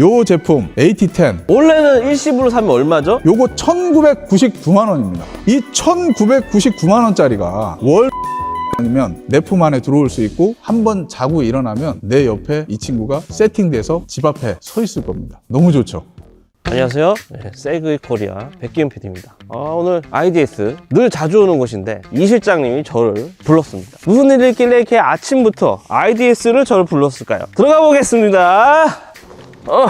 요 제품 AT10 원래는 일시불로 사면 얼마죠? 요거 1999만 원입니다. 이 1999만 원짜리가 월 아니면 내 품 안에 들어올 수 있고 한 번 자고 일어나면 내 옆에 이 친구가 세팅돼서 집 앞에 서 있을 겁니다. 너무 좋죠? 안녕하세요. 네, 세그이 코리아 백기훈 PD입니다. 아, 오늘 IDS 늘 자주 오는 곳인데 이 실장님이 저를 불렀습니다. 무슨 일이 있길래 이렇게 아침부터 IDS를 저를 불렀을까요? 들어가 보겠습니다. 어,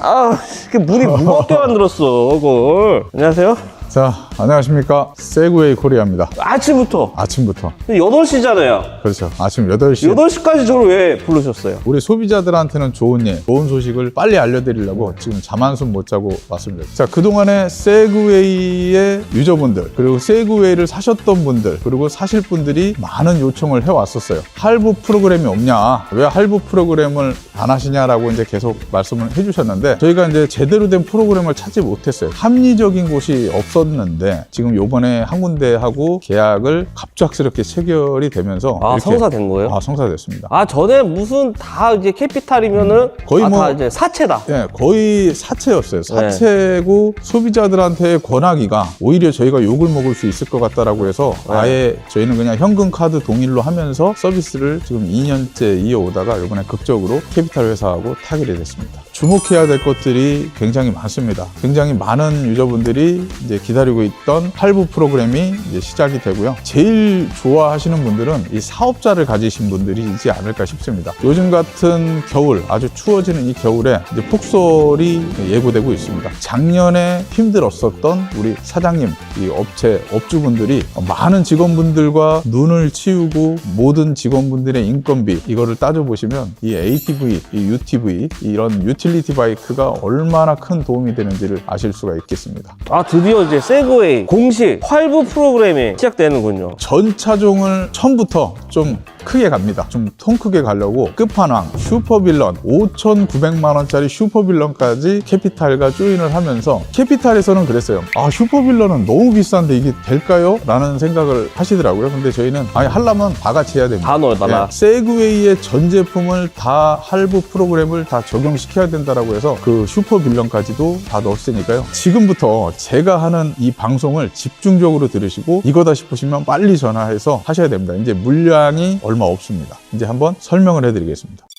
아, 이렇게 문이 무겁게 만들었어, 이걸. 안녕하세요. 자, 안녕하십니까. 세그웨이 코리아입니다. 아침부터 아침부터. 8시잖아요. 그렇죠. 아침 8시. 8시까지 저를 왜 부르셨어요? 우리 소비자들한테는 좋은 일, 좋은 소식을 빨리 알려드리려고 지금 잠 한숨 못 자고 왔습니다. 자, 그동안에 세그웨이의 유저분들, 그리고 세그웨이를 사셨던 분들, 그리고 사실 분들이 많은 요청을 해왔었어요. 할부 프로그램이 없냐? 왜 할부 프로그램을 안 하시냐라고 이제 계속 말씀을 해주셨는데, 저희가 이제 제대로 된 프로그램을 찾지 못했어요. 합리적인 곳이 없 었는데, 지금 요번에 한 군데 하고 계약을 갑작스럽게 체결이 되면서. 아, 이렇게- 성사된 거예요? 아, 성사됐습니다. 아, 전에 무슨 다 이제 캐피탈이면은 거의 아, 뭐- 다 이제 사채다. 예, 거의 사채였어요. 네. 사채고 소비자들한테 권하기가 오히려 저희가 욕을 먹을 수 있을 것 같다라고 해서 네. 아예 저희는 그냥 현금 카드 동일로 하면서 서비스를 지금 2년째 이어오다가 이번에 극적으로 캐피탈 회사하고 타결이 됐습니다. 주목해야 될 것들이 굉장히 많습니다. 굉장히 많은 유저분들이 이제 기다리고 있던 할부 프로그램이 이제 시작이 되고요. 제일 좋아하시는 분들은 이 사업자를 가지신 분들이지 않을까 싶습니다. 요즘 같은 겨울, 아주 추워지는 이 겨울에 이제 폭설이 예고되고 있습니다. 작년에 힘들었었던 우리 사장님, 이 업체 업주분들이 많은 직원분들과 눈을 치우고 모든 직원분들의 인건비 이거를 따져보시면 이 ATV, 이 UTV 이런 유틸 리티 바이크가 얼마나 큰 도움이 되는지를 아실 수가 있겠습니다. 아 드디어 이제 세그웨이 공식 활부 프로그램이 시작되는군요. 전 차종을 처음부터 좀 크게 갑니다. 좀 통 크게 가려고 끝판왕 슈퍼빌런 5,900만 원짜리 슈퍼빌런까지 캐피탈과 조인을 하면서 캐피탈에서는 그랬어요. 아 슈퍼빌런은 너무 비싼데 이게 될까요? 라는 생각을 하시더라고요. 근데 저희는 아니 하려면 다 같이 해야 됩니다. 다 넣어놔라. 예, 세그웨이의 전 제품을 다 할부 프로그램을 다 적용시켜야 된다라고 해서 그 슈퍼빌런까지도 다 넣었으니까요. 지금부터 제가 하는 이 방송을 집중적으로 들으시고 이거다 싶으시면 빨리 전화해서 하셔야 됩니다. 이제 물량이 얼마 없습니다. 이제 한번 설명을 해드리겠습니다.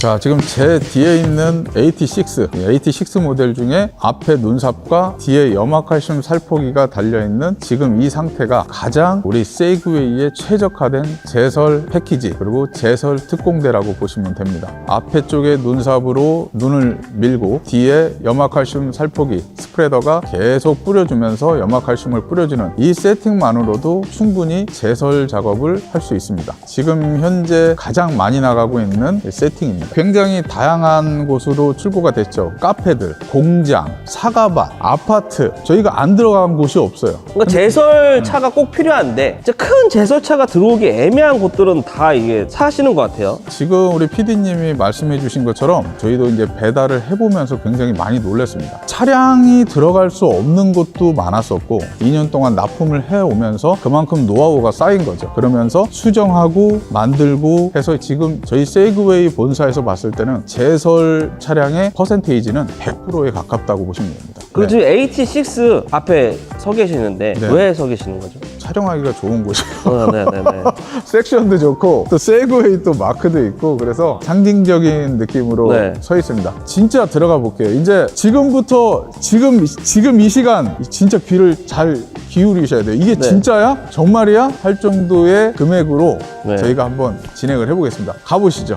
자, 지금 제 뒤에 있는 AT6, 이 AT6 모델 중에 앞에 눈삽과 뒤에 염화칼슘 살포기가 달려있는 지금 이 상태가 가장 우리 세이그웨이에 최적화된 제설 패키지 그리고 제설 특공대라고 보시면 됩니다. 앞에 쪽에 눈삽으로 눈을 밀고 뒤에 염화칼슘 살포기 스프레더가 계속 뿌려주면서 염화칼슘을 뿌려주는 이 세팅만으로도 충분히 제설 작업을 할 수 있습니다. 지금 현재 가장 많이 나가고 있는 세팅입니다. 굉장히 다양한 곳으로 출고가 됐죠. 카페들, 공장, 사과밭, 아파트 저희가 안 들어간 곳이 없어요. 그러니까 제설차가 꼭 필요한데 이제 큰 제설차가 들어오기 애매한 곳들은 다 이게 사시는 것 같아요. 지금 우리 PD님이 말씀해 주신 것처럼 저희도 이제 배달을 해보면서 굉장히 많이 놀랐습니다. 차량이 들어갈 수 없는 곳도 많았었고 2년 동안 납품을 해오면서 그만큼 노하우가 쌓인 거죠. 그러면서 수정하고 만들고 해서 지금 저희 세이그웨이 본사에서 봤을 때는 제설 차량의 퍼센테이지는 100%에 가깝다고 보시면 됩니다. 그리고 네. 지금 AT6 앞에 서 계시는데 네. 왜 서 계시는 거죠? 촬영하기가 좋은 곳이에요. 어, 네네네. 섹션도 좋고 또 세그웨이 또 마크도 있고 그래서 상징적인 느낌으로 네. 서 있습니다. 진짜 들어가 볼게요. 이제 지금부터 지금 지금 이 시간 진짜 귀를 잘 기울이셔야 돼요. 이게 네. 진짜야? 정말이야? 할 정도의 금액으로 네. 저희가 한번 진행을 해보겠습니다. 가보시죠.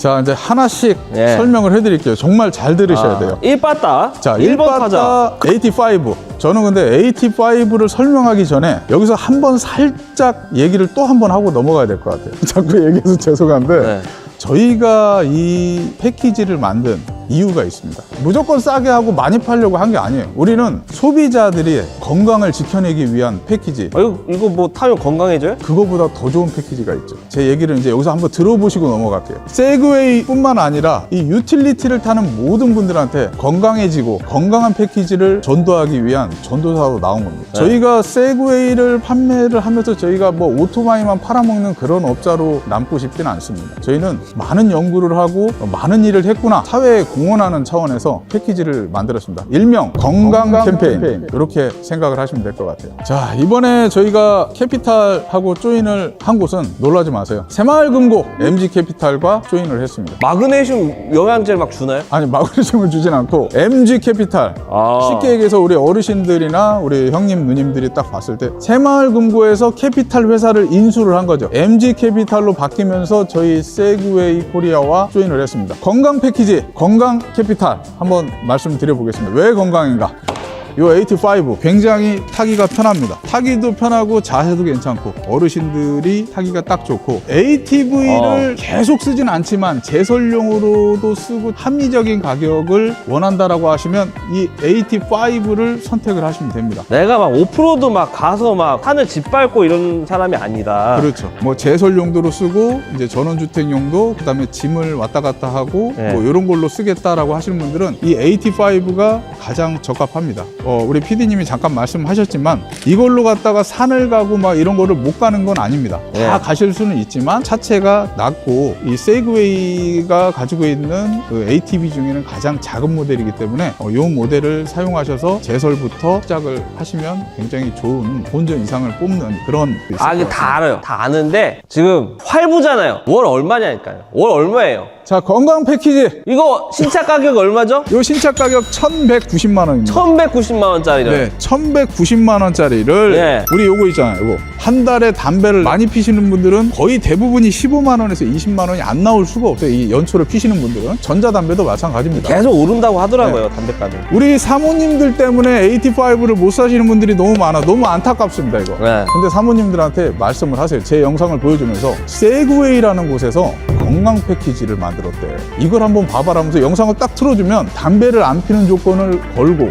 자 이제 하나씩 네. 설명을 해드릴게요. 정말 잘 들으셔야 돼요. 1빠따. 자, 1번 타자. 1바타 85. 저는 근데 85를 설명하기 전에 여기서 한 번 살짝 얘기를 또 한 번 하고 넘어가야 될 것 같아요. 자꾸 얘기해서 죄송한데 네. 저희가 이 패키지를 만든 이유가 있습니다. 무조건 싸게 하고 많이 팔려고 한 게 아니에요. 우리는 소비자들이 건강을 지켜내기 위한 패키지, 아, 이거, 이거 뭐 타면 건강해져요? 그거보다 더 좋은 패키지가 있죠. 제 얘기를 이제 여기서 한번 들어보시고 넘어갈게요. 세그웨이 뿐만 아니라 이 유틸리티를 타는 모든 분들한테 건강해지고 건강한 패키지를 전도하기 위한 전도사로 나온 겁니다. 네. 저희가 세그웨이를 판매를 하면서 저희가 뭐 오토바이만 팔아먹는 그런 업자로 남고 싶지는 않습니다. 저희는 많은 연구를 하고 많은 일을 했구나 사회에 공헌하는 차원에서 패키지를 만들었습니다. 일명 건강, 캠페인 이렇게 생각을 하시면 될 것 같아요. 자 이번에 저희가 캐피탈하고 조인을 한 곳은 놀라지 마세요. 새마을금고 MG 캐피탈과 조인을 했습니다. 마그네슘 영양제를 막 주나요? 아니 마그네슘을 주진 않고 MG 캐피탈 아. 쉽게 얘기해서 우리 어르신 들이나 우리 형님 누님들이 딱 봤을 때 새마을금고에서 캐피탈 회사를 인수를 한 거죠. MG 캐피탈로 바뀌면서 저희 세그웨이 코리아와 조인을 했습니다. 건강 패키지 건강 캐피탈 한번 말씀드려 보겠습니다. 왜 건강인가 요85 굉장히 타기가 편합니다. 타기도 편하고 자세도 괜찮고 어르신들이 타기가 딱 좋고 ATV를 계속 쓰진 않지만 제설용으로도 쓰고 합리적인 가격을 원한다라고 하시면 이 85를 선택을 하시면 됩니다. 내가 막 오프로드 막 가서 막 산을 짓밟고 이런 사람이 아니다. 그렇죠. 뭐 제설 용도로 쓰고 이제 전원주택 용도 그다음에 짐을 왔다 갔다 하고 네. 뭐 이런 걸로 쓰겠다라고 하시는 분들은 이 85가 가장 적합합니다. 어, 우리 PD님이 잠깐 말씀하셨지만 이걸로 갔다가 산을 가고 막 이런 거를 못 가는 건 아닙니다. 네. 다 가실 수는 있지만 차체가 낮고 이 세그웨이가 가지고 있는 그 ATV 중에는 가장 작은 모델이기 때문에 어, 이 모델을 사용하셔서 제설부터 시작을 하시면 굉장히 좋은 본전 이상을 뽑는 그런 그 아, 이게 다 알아요. 다 아는데 지금 활부잖아요. 월 얼마냐니까요. 월 얼마예요? 자 건강 패키지 이거 신차 가격 얼마죠? 요 신차 가격 1,190만 원입니다. 1190만 원짜리를. 네, 1,190만 원짜리를 네. 우리 요거 있잖아요. 요거 한 달에 담배를 많이 피시는 분들은 거의 대부분이 15만 원에서 20만 원이 안 나올 수가 없어요. 이 연초를 피시는 분들은 전자담배도 마찬가지입니다. 계속 오른다고 하더라고요, 담배값이. 우리 사모님들 때문에 85를 못 사시는 분들이 너무 많아. 너무 안타깝습니다, 이거. 네. 근데 사모님들한테 말씀을 하세요. 제 영상을 보여주면서 세그웨이라는 곳에서 건강 패키지를 만들었대. 이걸 한번 봐봐라 하면서 영상을 딱 틀어주면 담배를 안 피는 조건을 걸고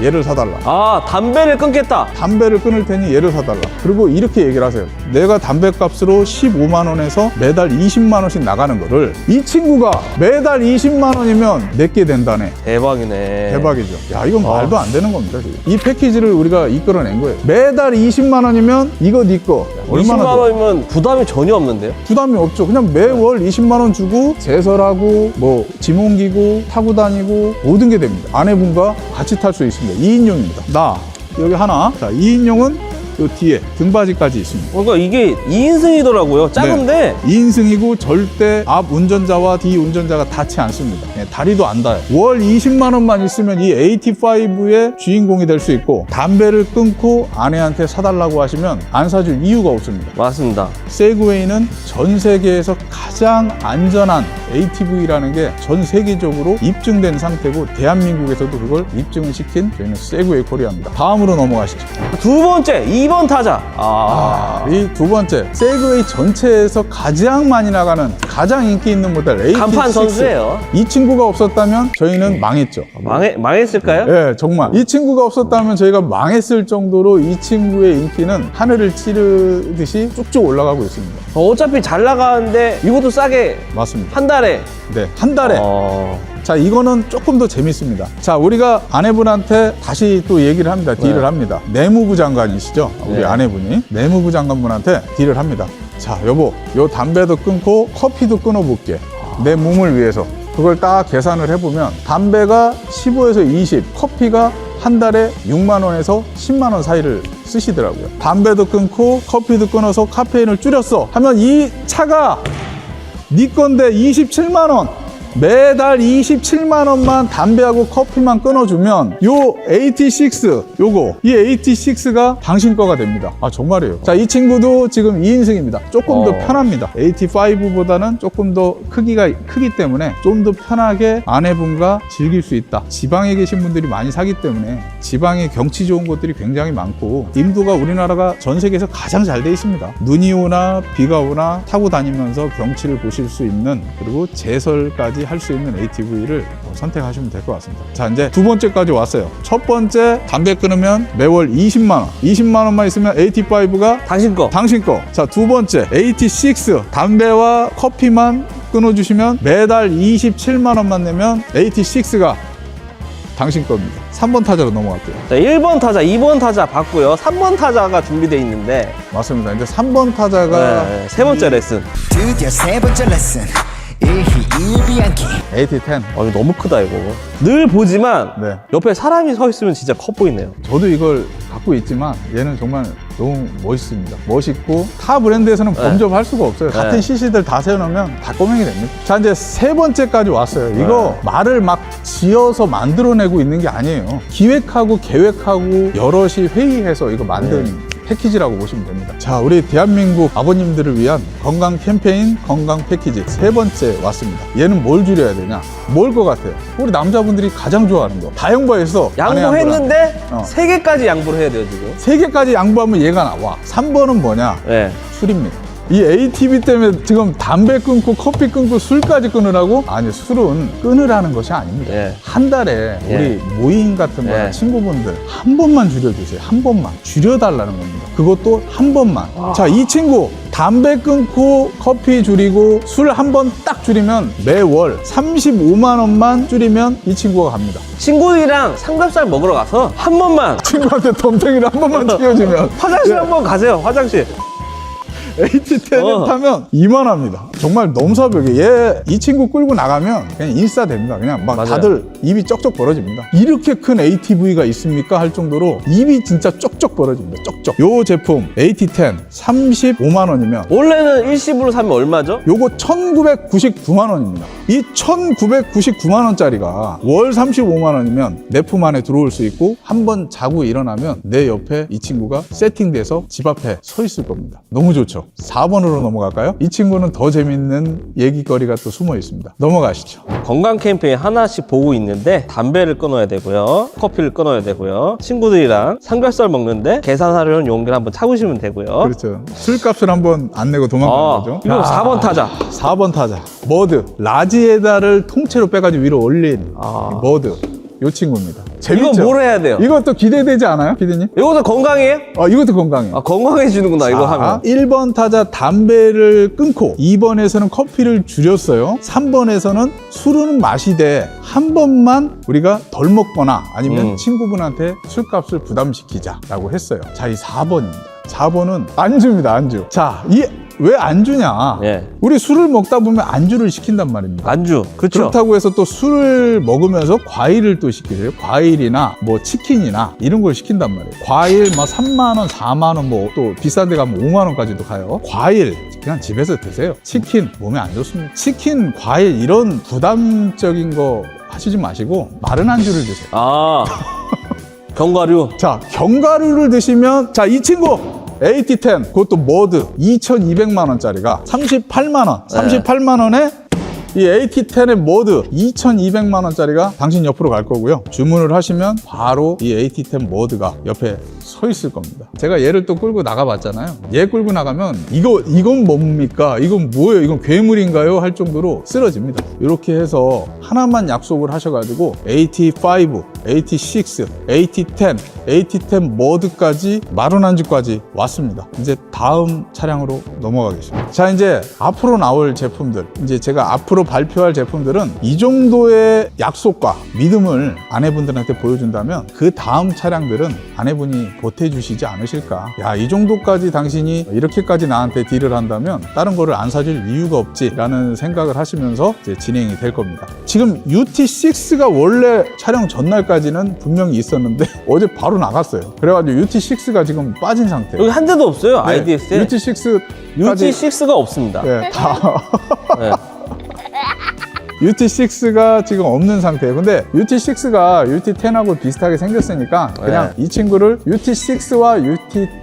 얘를 사달라. 아, 담배를 끊겠다. 담배를 끊을 테니 얘를 사달라. 그리고 이렇게 얘기를 하세요. 내가 담배 값으로 15만 원에서 매달 20만 원씩 나가는 거를 이 친구가 매달 20만 원이면 내게 된다네. 대박이네. 대박이죠. 야, 이건 말도 안 되는 겁니다. 지금. 이 패키지를 우리가 이끌어낸 거예요. 매달 20만 원이면 이거 네 거. 20만 더? 원이면 부담이 전혀 없는데요? 부담이 없죠. 그냥 매월 20만 원 주고 제설하고 뭐 짐 옮기고 타고 다니고 모든 게 됩니다. 아내분과 같이 탈 수 있 습니다. 2인용입니다. 나 여기 하나. 자, 2인용은 요 뒤에 등받이까지 있습니다. 그러니까 이게 2인승이더라고요. 작은데 2인승이고 절대 앞 운전자와 뒤 운전자가 닿지 않습니다. 예, 다리도 안 닿아요. 월 20만 원만 있으면 이 AT5의 주인공이 될 수 있고 담배를 끊고 아내한테 사달라고 하시면 안 사줄 이유가 없습니다. 맞습니다. 세그웨이는 전 세계에서 가장 안전한 ATV라는 게 전 세계적으로 입증된 상태고 대한민국에서도 그걸 입증을 시킨 저희는 세그웨이 코리아입니다. 다음으로 넘어가시죠. 두 번째 2번 타자. 아, 이 두 번째 세그웨이 전체에서 가장 많이 나가는 가장 인기 있는 모델 AT6 간판 선수예요. 이 친구가 없었다면 저희는 망했죠. 망해 망했을까요? 예, 정말. 이 친구가 없었다면 저희가 망했을 정도로 이 친구의 인기는 하늘을 찌르듯이 쭉쭉 올라가고 있습니다. 어차피 잘 나가는데 이것도 싸게 맞습니다. 한 달에. 네, 한 달에. 어, 자, 이거는 조금 더 재밌습니다. 자, 우리가 아내분한테 다시 또 얘기를 합니다. 딜을 네. 합니다. 내무부 장관이시죠? 우리 네. 아내분이. 내무부 장관분한테 딜을 합니다. 자, 여보, 요 담배도 끊고 커피도 끊어볼게. 내 몸을 위해서. 그걸 딱 계산을 해보면 담배가 15에서 20, 커피가 한 달에 6만 원에서 10만 원 사이를 쓰시더라고요. 담배도 끊고 커피도 끊어서 카페인을 줄였어. 하면 이 차가 네 건데 27만 원. 매달 27만 원만 담배하고 커피만 끊어주면 요 AT6 요거 이 AT6가 당신 거가 됩니다. 아 정말이에요. 자 이 친구도 지금 2인승입니다. 조금 더 어. 편합니다. AT5보다는 조금 더 크기가 크기 때문에 좀 더 편하게 아내분과 즐길 수 있다. 지방에 계신 분들이 많이 사기 때문에 지방에 경치 좋은 곳들이 굉장히 많고 인도가 우리나라가 전 세계에서 가장 잘 돼 있습니다. 눈이 오나 비가 오나 타고 다니면서 경치를 보실 수 있는 그리고 제설까지 할 수 있는 ATV를 선택하시면 될 것 같습니다. 자, 이제 두 번째까지 왔어요. 첫 번째, 담배 끊으면 매월 20만원. 20만원만 있으면 AT5가 당신 거. 당신 거. 자, 두 번째, AT6 담배와 커피만 끊어주시면 매달 27만 원만 내면 AT6가 당신 겁니다. 3번 타자로 넘어갈게요. 자, 1번 타자, 2번 타자 봤고요. 3번 타자가 준비되어 있는데 맞습니다. 이제 3번 타자가 네, 세 번째 레슨. 드디어 세 번째 레슨 AT10. 어, 이거 너무 크다 이거. 늘 보지만 네. 옆에 사람이 서 있으면 진짜 커 보이네요. 저도 이걸 갖고 있지만 얘는 정말 너무 멋있습니다. 멋있고 타 브랜드에서는 범접할 수가 없어요. 네. 같은 CC들 다 세워놓으면 다 꼬맹이 됩니다. 자 이제 세 번째까지 왔어요. 이거 말을 막 지어서 만들어내고 있는 게 아니에요. 기획하고 계획하고 여럿이 회의해서 이거 만든 패키지라고 보시면 됩니다. 자, 우리 대한민국 아버님들을 위한 건강 캠페인 건강 패키지 세 번째 왔습니다. 얘는 뭘 줄여야 되냐? 뭘 것 같아요? 우리 남자분들이 가장 좋아하는 거. 다형부에서 양보했는데 어. 세 개까지 양보를 해야 돼요 지금. 세 개까지 양보하면 얘가 나와. 3번은 뭐냐? 네. 술입니다. 이 ATV 때문에 지금 담배 끊고 커피 끊고 술까지 끊으라고? 아니, 술은 끊으라는 것이 아닙니다. 예. 한 달에 예. 우리 모임 같은 거나 예. 친구분들 한 번만 줄여주세요. 한 번만. 줄여달라는 겁니다. 그것도 한 번만. 자, 이 친구 담배 끊고 커피 줄이고 술 한 번 딱 줄이면 매월 35만 원만 줄이면 이 친구가 갑니다. 친구들이랑 삼겹살 먹으러 가서 한 번만 친구한테 덤탱이를 한 번만 튀겨주면 화장실 한 번 가세요. 화장실. AT10을 어. 타면 이만합니다. 정말 넘사벽이 얘이 친구 끌고 나가면 그냥 인싸 됩니다. 그냥 막 맞아요. 다들 입이 쩍쩍 벌어집니다. 이렇게 큰 ATV가 있습니까? 할 정도로 입이 진짜 쩍쩍 벌어집니다. 쩍쩍. 요 제품 AT10 35만 원이면 원래는 일시불로 사면 얼마죠? 요거 1999만 원입니다. 이 1999만 원짜리가 월 35만 원이면 내 품 안에 들어올 수 있고 한 번 자고 일어나면 내 옆에 이 친구가 세팅돼서 집 앞에 서 있을 겁니다. 너무 좋죠. 4번으로 넘어갈까요? 이 친구는 더 재밌는 얘기거리가 또 숨어 있습니다. 넘어가시죠. 건강 캠페인 하나씩 보고 있는데 담배를 끊어야 되고요. 커피를 끊어야 되고요. 친구들이랑 삼겹살 먹는데 계산하려는 용기를 한번 차보시면 되고요. 그렇죠. 술값을 한번 안 내고 도망가는 아, 거죠. 이거 아, 4번 타자. 4번 타자. 머드. 라지에다를 통째로 빼가지고 위로 올린 아. 머드. 요 친구입니다. 재밌죠? 이거 뭘 해야 돼요? 이것도 기대되지 않아요, 피디님? 이것도 건강해요? 어, 이것도 건강해요. 아, 건강해지는구나, 이거 자, 하면. 1번 타자 담배를 끊고 2번에서는 커피를 줄였어요. 3번에서는 술은 마시되 한 번만 우리가 덜 먹거나 아니면 음. 친구분한테 술값을 부담시키자라고 했어요. 자, 이 4번입니다. 4번은 안주입니다, 안주. 자, 이 왜 안주냐? 예. 우리 술을 먹다 보면 안주를 시킨단 말입니다. 안주. 그쵸? 그렇다고 해서 또 술을 먹으면서 과일을 또 시키세요. 과일이나 뭐 치킨이나 이런 걸 시킨단 말이에요. 과일 막 3만 원, 4만 원, 뭐 또 비싼 데 가면 5만 원까지도 가요. 과일 그냥 집에서 드세요. 치킨 몸에 안 좋습니다. 치킨, 과일 이런 부담적인 거 하시지 마시고 마른 안주를 드세요. 아. 견과류. 자, 견과류를 드시면 자, 이 친구 AT10 그것도 머드 2,200만 원짜리가 38만 원. 38만 원에 이 AT10의 머드 2,200만 원짜리가 당신 옆으로 갈 거고요. 주문을 하시면 바로 이 AT10 머드가 옆에 서 있을 겁니다. 제가 얘를 또 끌고 나가봤잖아요. 얘 끌고 나가면 이거 이건 뭡니까? 이건 뭐예요? 이건 괴물인가요? 할 정도로 쓰러집니다. 이렇게 해서 하나만 약속을 하셔가지고 AT5, AT6, AT10, AT10 머드까지 마른 안주까지 왔습니다. 이제 다음 차량으로 넘어가겠습니다. 자 이제 앞으로 나올 제품들 이제 제가 앞으로 발표할 제품들은 이 정도의 약속과 믿음을 아내분들한테 보여준다면 그 다음 차량들은 아내분이 보태주시지 않으실까 야 이 정도까지 당신이 이렇게까지 나한테 딜을 한다면 다른 거를 안 사줄 이유가 없지 라는 생각을 하시면서 이제 진행이 될 겁니다 지금 UT6가 원래 촬영 전날까지는 분명히 있었는데 어제 바로 나갔어요 그래가지고 UT6가 지금 빠진 상태예요 여기 한 대도 없어요, IDS에. UT6까지 UT6가 없습니다. 네, 다 네. UT6가 지금 없는 상태예요. 근데 UT6가 UT10하고 비슷하게 생겼으니까 그냥 네. 이 친구를 UT6와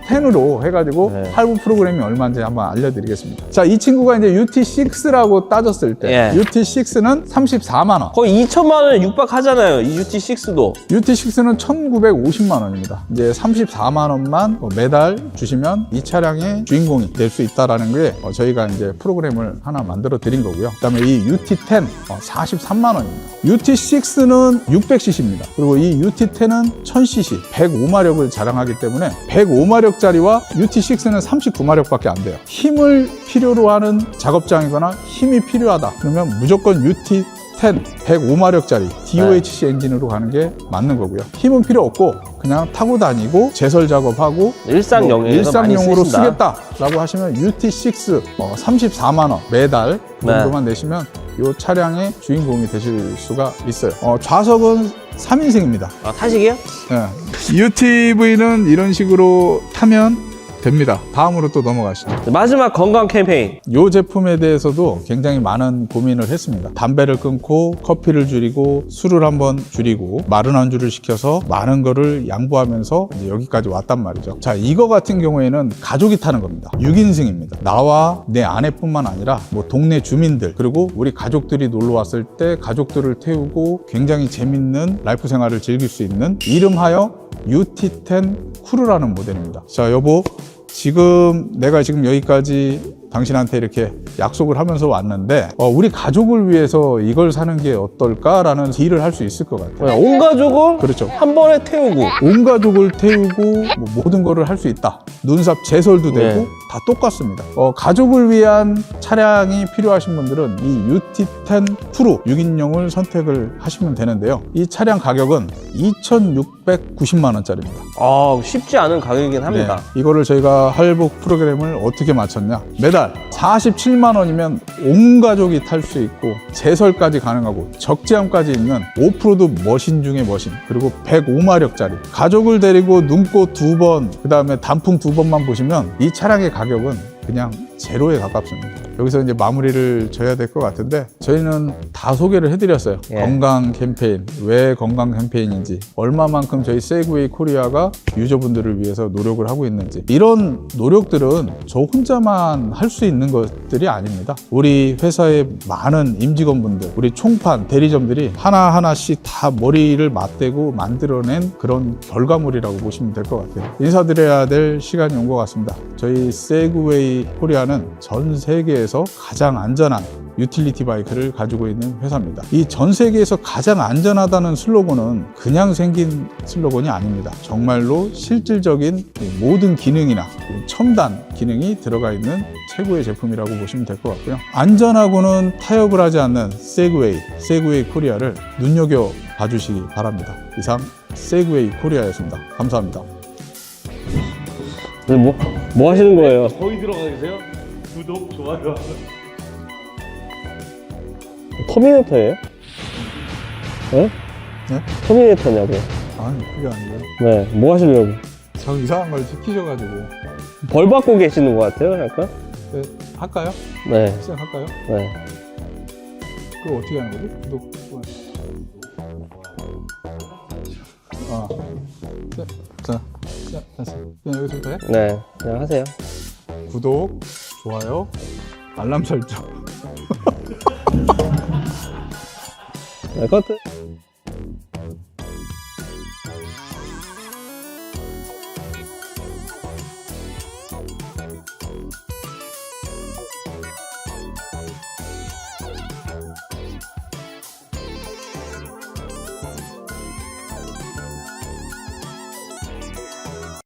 UT10으로 해가지고 네. 할부 프로그램이 얼마인지 한번 알려드리겠습니다. 자, 이 친구가 이제 UT6라고 따졌을 때 예. UT6는 34만 원, 거의 2천만 원에 육박하잖아요, 이 UT6도. UT6는 1,950만 원입니다. 이제 34만 원만 어, 매달 주시면 이 차량의 주인공이 될 수 있다라는 게 어, 저희가 이제 프로그램을 하나 만들어 드린 거고요. 그다음에 이 UT10 43만 원입니다. UT6는 600cc입니다. 그리고 이 UT10은 1000cc, 105마력을 자랑하기 때문에 105마력짜리와 UT6는 39마력밖에 안 돼요. 힘을 필요로 하는 작업장이거나 힘이 필요하다. 그러면 무조건 UT 10, 105마력짜리 DOHC 엔진으로 가는 게 맞는 거고요. 힘은 필요 없고 그냥 타고 다니고 제설 작업하고 일상 뭐 일상용으로. 쓰겠다라고 하시면 UT6 어, 34만 원 매달 네. 정도만 내시면 이 차량의 주인공이 되실 수가 있어요. 어, 좌석은 3인승입니다. 아, 타시게요? UTV는 이런 식으로 타면 됩니다. 다음으로 또 넘어가시죠. 마지막 건강 캠페인. 이 제품에 대해서도 굉장히 많은 고민을 했습니다. 담배를 끊고 커피를 줄이고 술을 한번 줄이고 마른 안주를 시켜서 많은 거를 양보하면서 여기까지 왔단 말이죠. 자, 이거 같은 경우에는 가족이 타는 겁니다. 6인승입니다. 나와 내 아내뿐만 아니라 뭐 동네 주민들 그리고 우리 가족들이 놀러 왔을 때 가족들을 태우고 굉장히 재밌는 라이프 생활을 즐길 수 있는 이름하여 UT10 쿠르라는 모델입니다. 자, 여보. 지금 내가 지금 여기까지 당신한테 이렇게 약속을 하면서 왔는데 어, 우리 가족을 위해서 이걸 사는 게 어떨까라는 딜을 할 수 있을 것 같아요. 온 가족을 그렇죠. 한 번에 태우고. 온 가족을 태우고 뭐 모든 거를 할 수 있다. 눈삽 제설도 되고 네. 다 똑같습니다. 어, 가족을 위한 차량이 필요하신 분들은 이 UT10 프로 6인용을 선택을 하시면 되는데요. 이 차량 가격은 2,690만 원짜리입니다. 아, 쉽지 않은 가격이긴 합니다. 네, 이거를 저희가 할복 프로그램을 어떻게 맞췄냐? 매달 47만 원이면 온 가족이 탈 수 있고 제설까지 가능하고 적재함까지 있는 오프로드 머신 중에 머신 그리고 105마력짜리. 가족을 데리고 눈꽃 두 번, 그 다음에 단풍 두 번만 보시면 이 차량의 가격은 그냥 제로에 가깝습니다. 여기서 이제 마무리를 져야 될 것 같은데 저희는 다 소개를 해드렸어요. 예. 건강 캠페인, 왜 건강 캠페인인지, 얼마만큼 저희 세그웨이 코리아가 유저분들을 위해서 노력을 하고 있는지 이런 노력들은 저 혼자만 할 수 있는 것들이 아닙니다. 우리 회사의 많은 임직원분들, 우리 총판, 대리점들이 하나하나씩 다 머리를 맞대고 만들어낸 그런 결과물이라고 보시면 될 것 같아요. 인사드려야 될 시간이 온 것 같습니다. 저희 세그웨이 코리아는 전 세계에서 가장 안전한 유틸리티 바이크를 가지고 있는 회사입니다. 이 전 세계에서 가장 안전하다는 슬로건은 그냥 생긴 슬로건이 아닙니다. 정말로 실질적인 이 모든 기능이나 이 첨단 기능이 들어가 있는 최고의 제품이라고 보시면 될 것 같고요. 안전하고는 타협을 하지 않는 세그웨이, 세그웨이 코리아를 눈여겨 봐주시기 바랍니다. 이상 세그웨이 코리아였습니다. 감사합니다. 뭐, 뭐 하시는 거예요? 거기 들어가 계세요? 구독, 좋아요. 터미네이터예요? 네? 네? 터미네이터냐고. 아니 그게 아니고요. 네, 뭐 하시려고? 저 이상한 걸 시키셔가지고 벌 받고 계시는 것 같아요, 약간? 네, 할까요? 네, 시작할까요? 네. 그거 어떻게 하는 거지? 구독, 좋아요. 아, 자, 자, 자, 됐어. 그냥 여기서부터 해? 네, 그냥 하세요. 구독, 좋아요, 알람 설정. 네.